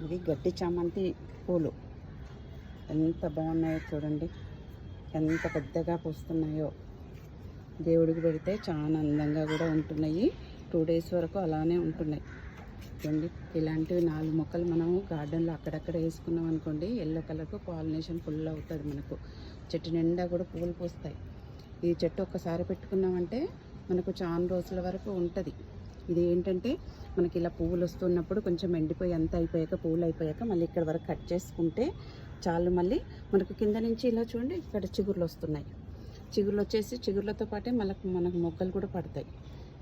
ఇది గట్టి చామంతి పూలు. ఎంత బాగున్నాయో చూడండి. ఎంత పెద్దగా పూస్తున్నాయో. దేవుడికి పెడితే చాలా అందంగా కూడా ఉంటున్నాయి. టూ డేస్ వరకు అలానే ఉంటున్నాయి. చూడండి ఇలాంటివి నాలుగు మొక్కలు మనము గార్డెన్లో అక్కడక్కడ వేసుకున్నాం అనుకోండి ఎల్లో కలర్కు పాలినేషన్ ఫుల్ అవుతుంది మనకు. చెట్టు నిండా కూడా పూలు పూస్తాయి. ఈ చెట్టు ఒక్కసారి పెట్టుకున్నామంటే మనకు చాలా రోజుల వరకు ఉంటుంది. ఇది ఏంటంటే మనకి ఇలా పువ్వులు వస్తున్నప్పుడు కొంచెం ఎండిపోయి అంత అయిపోయాక పువ్వులు అయిపోయాక మళ్ళీ ఇక్కడ వరకు కట్ చేసుకుంటే చాలు మళ్ళీ మనకు కింద నుంచి ఇలా చూడండి ఇక్కడ చిగుర్లు వస్తున్నాయి. చిగుర్లు వచ్చేసి చిగుర్లతో పాటే మనకు మనకు మొగ్గలు కూడా పడతాయి.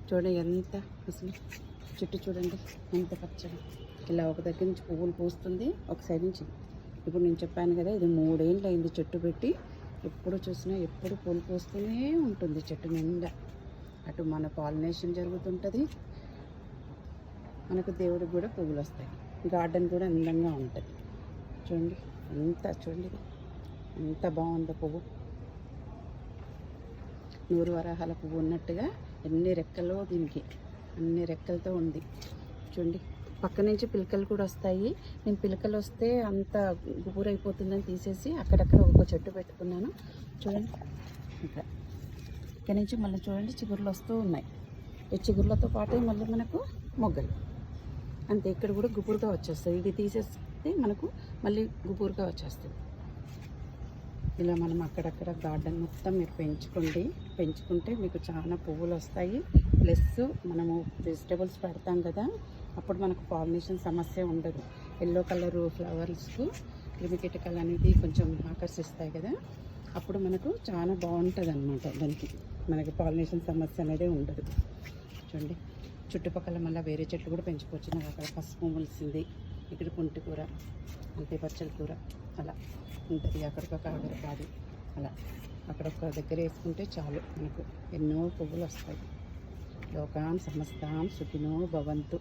చూడండి ఎంత అసలు చెట్టు చూడండి ఎంత పచ్చడి ఇలా ఒక దగ్గర నుంచి పువ్వులు పూస్తుంది ఒక సైడ్ నుంచి. ఇప్పుడు నేను చెప్పాను కదా ఇది మూడేళ్ళు అయింది చెట్టు పెట్టి. ఎప్పుడు చూసినా ఎప్పుడు పూలు పూస్తూనే ఉంటుంది చెట్టు నిండా. అటు మన పాలినేషన్ జరుగుతుంటుంది. మనకు దేవుడికి కూడా పువ్వులు వస్తాయి. గార్డెన్ కూడా అందంగా ఉంటుంది. చూడండి ఎంత చూడండి. ఎంత బాగుందో పువ్వు. నూరు వరాహాల పువ్వు ఉన్నట్టుగా ఎన్ని రెక్కలు దీనికి అన్ని రెక్కలతో ఉంది. చూడండి పక్క నుంచి పిలకలు కూడా వస్తాయి. నేను పిలకలు వస్తే అంత గుబురైపోతుందని తీసేసి అక్కడక్కడ ఒక చెట్టు పెట్టుకున్నాను. చూడండి ఇంకా ఇక్కడ నుంచి మళ్ళీ చూడండి చిగురులు వస్తూ ఉన్నాయి. ఈ చిగుర్లతో పాటు మళ్ళీ మనకు మొగ్గలు. అంతే ఇక్కడ కూడా గుబురుగా వచ్చేస్తుంది ఇది తీసేస్తే మనకు మళ్ళీ గుబురుగా వచ్చేస్తుంది ఇలా మనం అక్కడక్కడ గార్డెన్ మొత్తం మీరు పెంచుకోండి. పెంచుకుంటే మీకు చాలా పువ్వులు వస్తాయి. ప్లస్ మనము వెజిటేబుల్స్ పెడతాం కదా అప్పుడు మనకు పాలినేషన్ సమస్య ఉండదు. ఎల్లో కలర్ ఫ్లవర్స్కు క్రిమికీటకాలు అనేది కొంచెం ఆకర్షిస్తాయి కదా అప్పుడు మనకు చాలా బాగుంటుంది అనమాట దానికి. మనకి పాలినేషన్ సమస్య అనేది ఉండదు. చూడండి. చుట్టుపక్కల మళ్ళీ వేరే చెట్లు కూడా పెంచుకోవచ్చు. నాకు అక్కడ పసుపు మొలిసింది. ఇక్కడ పుంటి కూర అంతే పచ్చడి కూర. అలా ఉంటుంది. అక్కడికొక ఆగరపాది అలా అక్కడ ఒక దగ్గర వేసుకుంటే చాలు మనకు. ఎన్నో పువ్వులు వస్తాయి. లోకాం సమస్తాం సుఖినో భవంతు.